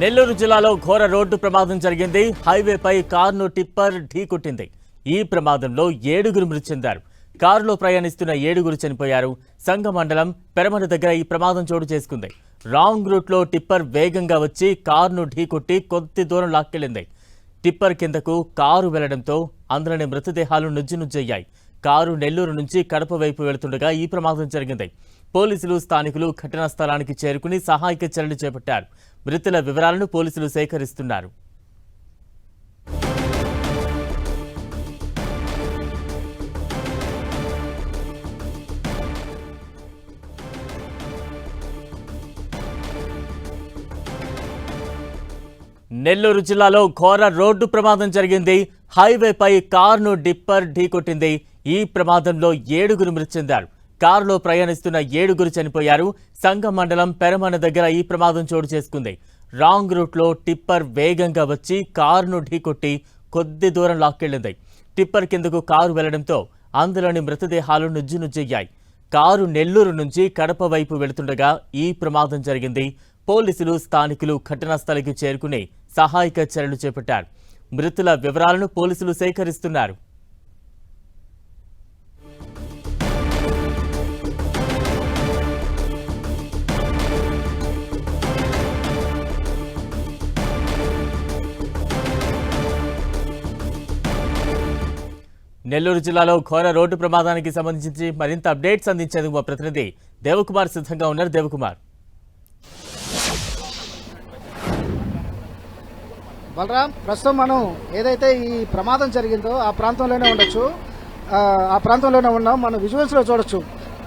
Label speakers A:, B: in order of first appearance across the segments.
A: నెల్లూరు జిల్లాలో ఘోర రోడ్డు ప్రమాదం జరిగింది. హైవేపై కారును టిప్పర్ ఢీకొట్టింది ఈ ప్రమాదంలో ఏడుగురు మృతి చెందారు కారులో ప్రయాణిస్తున్న ఏడుగురు చనిపోయారు. సంఘ మండలం పెరమల దగ్గర ఈ ప్రమాదం చోటు చేసుకుంది. రాంగ్ రూట్లో టిప్పర్ వేగంగా వచ్చి కారును ఢీకొట్టి కొద్ది దూరం లాక్కెళ్ళింది టిప్పర్ కిందకు కారు వెళ్ళడంతో అందులోని మృతదేహాలు నుజ్జునుజ్జయ్యాయి కారు నెల్లూరు నుంచి కడప వైపు వెళుతుండగా ఈ ప్రమాదం జరిగింది. పోలీసులు స్థానికులు ఘటనా స్థలానికి చేరుకుని సహాయక చర్యలు చేపట్టారు. మృతుల వివరాలను పోలీసులు సేకరిస్తున్నారు. నెల్లూరు జిల్లాలో ఘోర రోడ్డు ప్రమాదం జరిగింది. హైవేపై కారును డిప్పర్ ఢీకొట్టింది. ఈ ప్రమాదంలో ఏడుగురు మృతి చెందారు. కారులో ప్రయాణిస్తున్న ఏడుగురు చనిపోయారు. సంగం మండలం పెరమన దగ్గర ఈ ప్రమాదం చోటు చేసుకుంది. రాంగ్ రూట్లో టిప్పర్ వేగంగా వచ్చి కారును ఢీకొట్టి కొద్ది దూరం లాక్కెళ్ళింది టిప్పర్ కిందకు కారు వెళ్ళడంతో అందులోని మృతదేహాలు నుజ్జునుజ్జయ్యాయి కారు నెల్లూరు నుంచి కడప వైపు వెళుతుండగా ఈ ప్రమాదం జరిగింది. పోలీసులు స్థానికులు ఘటనా స్థలికి చేరుకుని సహాయక చర్యలు చేపట్టారు. మృతుల వివరాలను పోలీసులు సేకరిస్తున్నారు. నెల్లూరు జిల్లాలో ఘోర రోడ్డు ప్రమాదానికి సంబంధించి మరింత అప్డేట్స్ అందించేందుకు మా ప్రతినిధి దేవకుమార్ సిద్ధంగా ఉన్నారు. దేవకుమార్.
B: బలరాం ప్రస్తుతం మనం ఏదైతే ఈ ప్రమాదం జరిగిందో ఆ ప్రాంతంలోనే ఉండొచ్చు. ఆ, ప్రాంతంలోనే ఉన్నాం. మనం విజువల్స్లో చూడొచ్చు.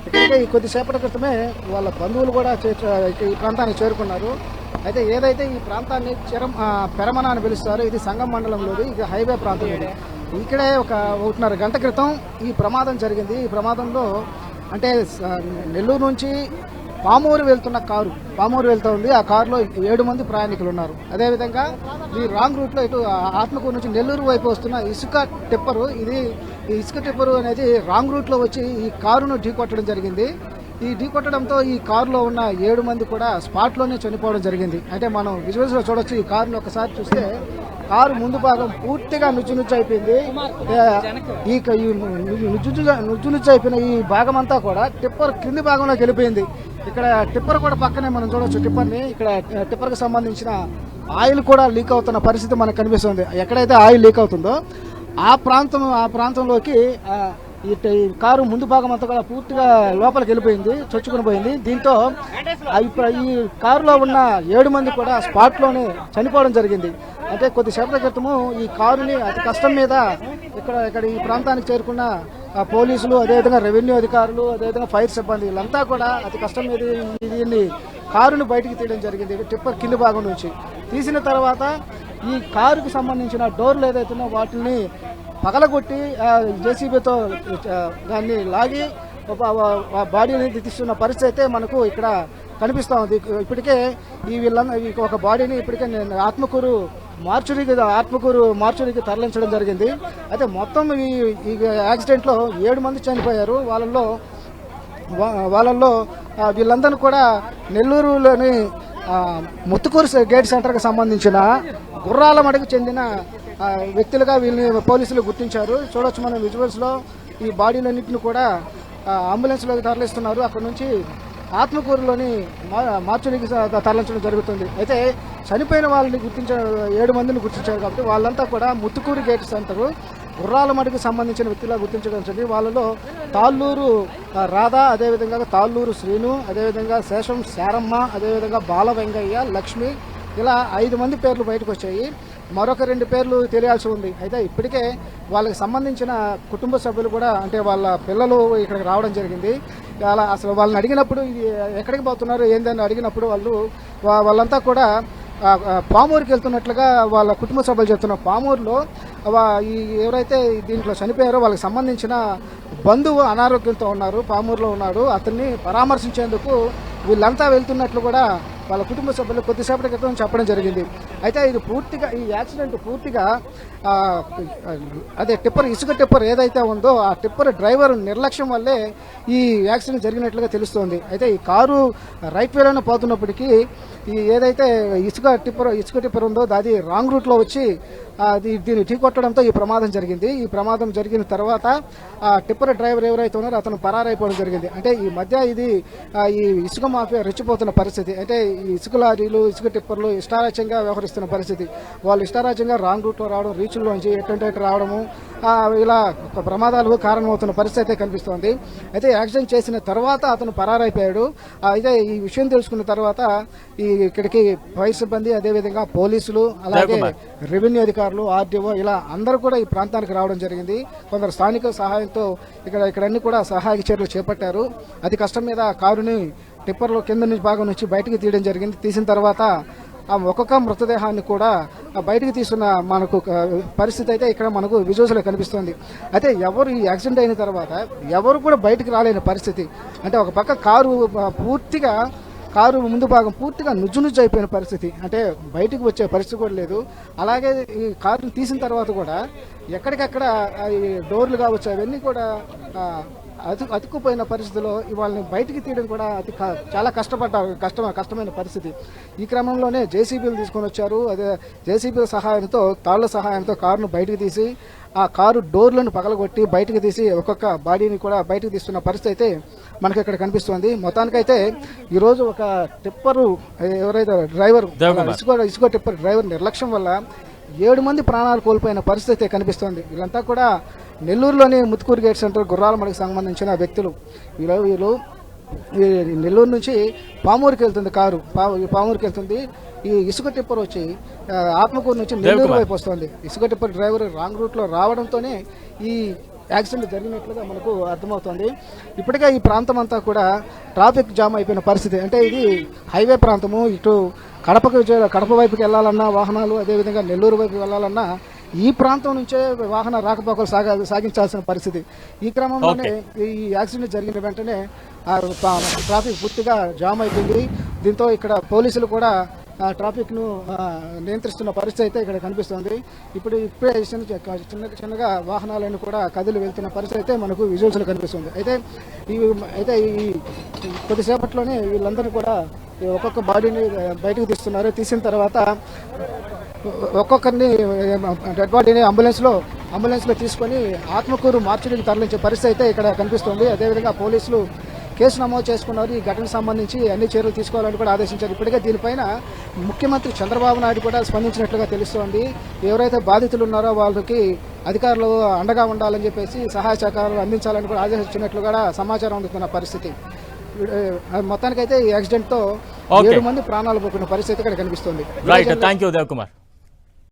B: ఇక్కడికే ఈ కొద్దిసేపటి క్రితమే వాళ్ళ బంధువులు కూడా చే- ఈ ప్రాంతానికి చేరుకున్నారు. అయితే ఏదైతే ఈ ప్రాంతాన్ని చిరం పెరమన అని పిలుస్తారు ఇది సంగం మండలంలోది ఇది హైవే ప్రాంతం ఇక్కడే ఒక ఒకటిన్నర గంట క్రితం ఈ ప్రమాదం జరిగింది. ఈ ప్రమాదంలో అంటే నెల్లూరు నుంచి పామూరు వెళ్తున్న కారు పామూరు వెళ్తూ ఉంది. ఆ కారులో ఏడు మంది ప్రయాణికులు ఉన్నారు. అదేవిధంగా ఈ రాంగ్ రూట్లో ఇటు ఆత్మకూరు నుంచి నెల్లూరు వైపు వస్తున్న ఇసుక టిప్పరు ఇది ఈ ఇసుక టిప్పరు అనేది రాంగ్ రూట్లో వచ్చి ఈ కారును ఢీకొట్టడం జరిగింది. ఈ ఢీకొట్టడంతో ఈ కారులో ఉన్న ఏడు మంది కూడా స్పాట్లోనే చనిపోవడం జరిగింది. అంటే మనం విజువల్స్లో చూడొచ్చు ఈ కారును ఒకసారి చూస్తే కారు ముందు భాగం పూర్తిగా నుచ్చు నుచ్చు అయిపోయింది ఈ నుచ్చు నుచ్చు నుచ్చు అయిపోయిన ఈ భాగం అంతా కూడా టిప్పర్ కింది భాగంలోకి వెళ్ళిపోయింది. ఇక్కడ టిప్పర్ కూడా పక్కనే మనం చూడొచ్చు టిప్పర్ని. ఇక్కడ టిప్పర్కి సంబంధించిన ఆయిల్ కూడా లీక్ అవుతున్న పరిస్థితి మనకు కనిపిస్తుంది. ఎక్కడైతే ఆయిల్ లీక్ అవుతుందో ఆ ప్రాంతం ఆ ప్రాంతంలోకి ఆ, ఈ కారు ముందు భాగం అంతా కూడా పూర్తిగా లోపలికి వెళ్ళిపోయింది చొచ్చుకుని పోయింది. దీంతో ఈ కారులో ఉన్న ఏడు మంది కూడా స్పాట్లోనే చనిపోవడం జరిగింది. అంటే కొద్దిసేపటి క్రితము ఈ కారుని అతి కష్టం మీద ఇక్కడ ఇక్కడ ఈ ప్రాంతానికి చేరుకున్న పోలీసులు అదేవిధంగా రెవెన్యూ అధికారులు అదేవిధంగా ఫైర్ సిబ్బంది వీళ్ళంతా కూడా అతి కష్టం మీద దీన్ని కారుని బయటికి తీయడం జరిగింది టిప్పర్ కింది భాగం నుంచి. తీసిన తర్వాత ఈ కారుకి సంబంధించిన డోర్లు ఏదైతే వాటిని పగలగొట్టి జేసీబీతో దాన్ని లాగి ఆ బాడీని తీస్తున్న పరిస్థితి అయితే మనకు ఇక్కడ కనిపిస్తూ ఉంది. ఇప్పటికే ఈ వీళ్ళందరూ ఒక బాడీని ఇప్పటికే నేను ఆత్మకూరు మార్చురికి ఆత్మకూరు మార్చురికి తరలించడం జరిగింది. అయితే మొత్తం ఈ ఈ యాక్సిడెంట్లో ఏడు మంది చనిపోయారు. వాళ్ళల్లో వా- వాళ్ళల్లో వీళ్ళందరూ కూడా నెల్లూరులోని ముత్తుకూరు గేట్ సెంటర్కి సంబంధించిన గుర్రాల మడకు చెందిన వ్యక్తులుగా వీళ్ళని పోలీసులు గుర్తించారు. చూడొచ్చు మనం విజువల్స్లో ఈ బాడీలన్నింటిని కూడా అంబులెన్స్లోకి తరలిస్తున్నారు. అక్కడ నుంచి ఆత్మకూరులోని మా- తరలించడం జరుగుతుంది. అయితే చనిపోయిన వాళ్ళని గుర్తించారు ఏడు మందిని గుర్తించారు కాబట్టి వాళ్ళంతా కూడా ముత్తుకూరు గేట్ సెంటరు గుర్రాల మడికి సంబంధించిన వ్యక్తులా గుర్తించడం జరిగింది. వాళ్ళలో తాళ్ళూరు రాధా అదేవిధంగా తాళ్ళూరు శ్రీను అదేవిధంగా శేషం శారమ్మ అదేవిధంగా బాల వెంగయ్య లక్ష్మి ఇలా ఐదు మంది పేర్లు బయటకు వచ్చాయి. మరొక రెండు పేర్లు తెలియాల్సి ఉంది. అయితే ఇప్పటికే వాళ్ళకి సంబంధించిన కుటుంబ సభ్యులు కూడా అంటే వాళ్ళ పిల్లలు ఇక్కడికి రావడం జరిగింది. అలా అసలు వాళ్ళని అడిగినప్పుడు ఇది ఎక్కడికి పోతున్నారు ఏందని అడిగినప్పుడు వాళ్ళు వాళ్ళంతా కూడా పామూరుకి వెళ్తున్నట్లుగా వాళ్ళ కుటుంబ సభ్యులు చెప్తున్నారు పామూరులో వా- ఈ ఎవరైతే దీంట్లో చనిపోయారో వాళ్ళకి సంబంధించిన బంధువు అనారోగ్యంతో ఉన్నారు పామూరులో ఉన్నాడు. అతన్ని పరామర్శించేందుకు వీళ్ళంతా వెళ్తున్నట్లు కూడా వాళ్ళ కుటుంబ సభ్యులు కొద్దిసేపటి క్రితం చెప్పడం జరిగింది. అయితే ఇది పూర్తిగా ఈ యాక్సిడెంట్ పూర్తిగా అదే టిప్పర్ ఇసుక టిప్పర్ ఏదైతే ఉందో ఆ టిప్పర్ డ్రైవర్ నిర్లక్ష్యం వల్లే ఈ యాక్సిడెంట్ జరిగినట్లుగా తెలుస్తోంది. అయితే ఈ కారు రైట్ వేలోనే పోతున్నప్పటికీ ఈ ఏదైతే ఇసుక టిప్పర్ ఇసుక టిప్పర్ ఉందో అది రాంగ్ రూట్లో వచ్చి అది దీన్ని ఢీకొట్టడంతో ఈ ప్రమాదం జరిగింది. ఈ ప్రమాదం జరిగిన తర్వాత ఆ టిప్పర్ డ్రైవర్ ఎవరైతే ఉన్నారో అతను పరారైపోవడం జరిగింది. అంటే ఈ మధ్య ఇది ఈ ఇసుక మాఫియా రెచ్చిపోతున్న పరిస్థితి. అంటే ఈ ఇసుక లారీలు ఇసుక టిప్పర్లు ఇష్టారాజ్యంగా వ్యవహరిస్తున్న పరిస్థితి. వాళ్ళు ఇష్టారాజ్యంగా రాంగ్ రూట్లో రావడం రీచుల్లోంచి ఎటువంటి రావడము ఇలా ఒక ప్రమాదాలకు కారణమవుతున్న పరిస్థితి అయితే కనిపిస్తోంది. అయితే యాక్సిడెంట్ చేసిన తర్వాత అతను పరారైపోయాడు. అయితే ఈ విషయం తెలుసుకున్న తర్వాత ఈ ఇక్కడికి ఫైర్ సిబ్బంది అదేవిధంగా పోలీసులు అలాగే. రెవెన్యూ అధికారులు ఆర్డీఓ ఇలా అందరూ కూడా ఈ ప్రాంతానికి రావడం జరిగింది. కొందరు స్థానిక సహాయంతో ఇక్కడ ఇక్కడ అన్ని కూడా సహాయక చర్యలు చేపట్టారు. అతి కష్టం మీద కారుని టిప్పర్లో కింద నుంచి భాగం నుంచి బయటికి తీయడం జరిగింది. తీసిన తర్వాత ఆ ఒక్కొక్క మృతదేహాన్ని కూడా బయటకు తీసుకున్న తీస్తున్న మనకు ఒక పరిస్థితి అయితే ఇక్కడ మనకు విజువల్స్లో కనిపిస్తుంది. అయితే ఎవరు ఈ యాక్సిడెంట్ అయిన తర్వాత ఎవరు కూడా బయటికి రాలేని పరిస్థితి. అంటే ఒక పక్క కారు పూర్తిగా కారు ముందు భాగం పూర్తిగా నుజ్జు నుజ్జు అయిపోయిన పరిస్థితి. అంటే బయటకు వచ్చే పరిస్థితి కూడా లేదు. అలాగే ఈ కారుని తీసిన తర్వాత కూడా ఎక్కడికక్కడ ఈ డోర్లు కావచ్చు అవన్నీ కూడా అతు అతుక్కుపోయిన పరిస్థితిలో వాళ్ళని బయటికి తీయడం కూడా అతి చాలా కష్టపడ్డ కష్టం కష్టమైన పరిస్థితి. ఈ క్రమంలోనే జేసీబీలు తీసుకొని వచ్చారు. అదే జేసీబీల సహాయంతో తాళ్ళ సహాయంతో కారును బయటికి తీసి ఆ కారు డోర్లను పగలగొట్టి బయటికి తీసి ఒక్కొక్క బాడీని కూడా బయటకు తీస్తున్న పరిస్థితి అయితే మనకి ఇక్కడ కనిపిస్తుంది. మొత్తానికైతే ఈరోజు ఒక టిప్పరు ఎవరైతే డ్రైవర్. ఇసుకో ఇసుకో టిప్పర్ డ్రైవర్ నిర్లక్ష్యం వల్ల ఏడు మంది ప్రాణాలు కోల్పోయిన పరిస్థితి కనిపిస్తోంది. వీళ్ళంతా కూడా నెల్లూరులోని ముత్తుకూరు గేట్ సెంటర్ గుర్రాలమడికి సంబంధించిన వ్యక్తులు. వీళ్ళు వీళ్ళు నెల్లూరు నుంచి పామూరుకి వెళ్తుంది కారు. పామూరుకి వెళ్తుంది. ఈ ఇసుక టిప్పర్ వచ్చి ఆత్మకూరు నుంచి నెల్లూరు. వైపు వస్తుంది. ఇసుక టిప్పర్ డ్రైవర్ రాంగ్ రూట్లో రావడంతోనే ఈ యాక్సిడెంట్ జరిగినట్లుగా మనకు అర్థమవుతుంది. ఇప్పటికే ఈ ప్రాంతం అంతా కూడా ట్రాఫిక్ జామ్ అయిపోయిన పరిస్థితి. అంటే ఇది హైవే ప్రాంతము. ఇటు కడపకు కడప వైపుకి వెళ్ళాలన్నా వాహనాలు అదేవిధంగా నెల్లూరు వైపు వెళ్ళాలన్నా ఈ ప్రాంతం నుంచే వాహన రాకపోకలు సాగా సాగించాల్సిన పరిస్థితి. ఈ క్రమంలోనే ఈ యాక్సిడెంట్ జరిగిన వెంటనే ట్రాఫిక్ పూర్తిగా జామ్ అయిపోయింది. దీంతో ఇక్కడ పోలీసులు కూడా ట్రాఫిక్ను నియంత్రిస్తున్న పరిస్థితి అయితే ఇక్కడ కనిపిస్తుంది. ఇప్పుడు ఇప్పుడే చిన్న చిన్న చిన్నగా వాహనాలను కూడా కదిలి వెళ్తున్న పరిస్థితి అయితే మనకు విజువల్స్లో కనిపిస్తుంది. అయితే ఈ అయితే ఈ కొద్దిసేపట్లోనే వీళ్ళందరూ కూడా ఒక్కొక్క బాడీని బయటకు తీస్తున్నారు. తీసిన తర్వాత ఒక్కొక్కరిని డెడ్ బాడీని అంబులెన్స్లో అంబులెన్స్లో తీసుకొని ఆత్మకూరు మార్చురీకి తరలించే పరిస్థితి అయితే ఇక్కడ కనిపిస్తుంది. అదేవిధంగా పోలీసులు కేసు నమోదు చేసుకున్నారు. ఈ ఘటనకు సంబంధించి అన్ని చర్యలు తీసుకోవాలని కూడా ఆదేశించారు. ఇప్పటికే దీనిపైన ముఖ్యమంత్రి చంద్రబాబు నాయుడు కూడా స్పందించినట్లుగా తెలుస్తోంది. ఎవరైతే బాధితులు ఉన్నారో వాళ్ళకి అధికారులు అండగా ఉండాలని చెప్పేసి సహాయ సహకారాలు అందించాలని కూడా ఆదేశించినట్లు కూడా సమాచారం అందుతున్న పరిస్థితి. మొత్తానికైతే ఈ యాక్సిడెంట్తో. ఏడు మంది ప్రాణాలు పోకున్న పరిస్థితి ఇక్కడ కనిపిస్తుంది.
A: Right thank you Dev Kumar